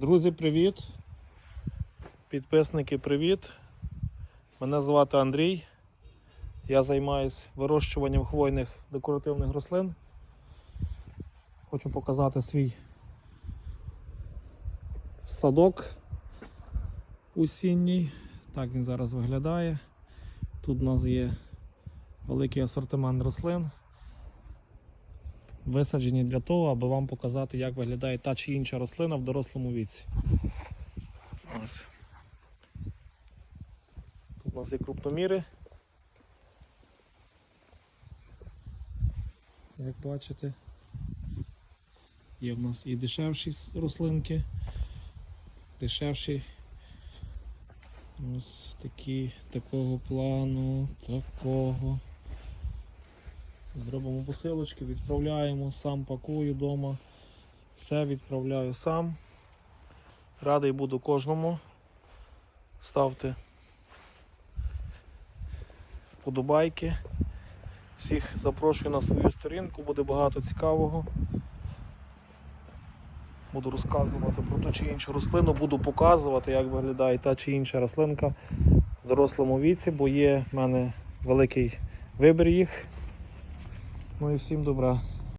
Друзі, привіт! Підписники, привіт! Мене звати Андрій. Я займаюся вирощуванням хвойних декоративних рослин. Хочу показати свій садок осінній. Так він зараз виглядає. Тут у нас є великий асортимент рослин. Висаджені для того, аби вам показати, як виглядає та чи інша рослина в дорослому віці. Ось. Тут у нас є крупноміри. Як бачите, є в нас і дешевші рослинки, дешевші. Ось такі, такого плану, такого. Зробимо посилочки, відправляємо, сам пакую вдома. Все відправляю сам. Радий буду кожному. Ставте подобайки. Всіх запрошую на свою сторінку, буде багато цікавого. Буду розказувати про ту чи іншу рослину, буду показувати, як виглядає та чи інша рослинка в дорослому віці, бо є в мене великий вибір їх. Ну і всім добра.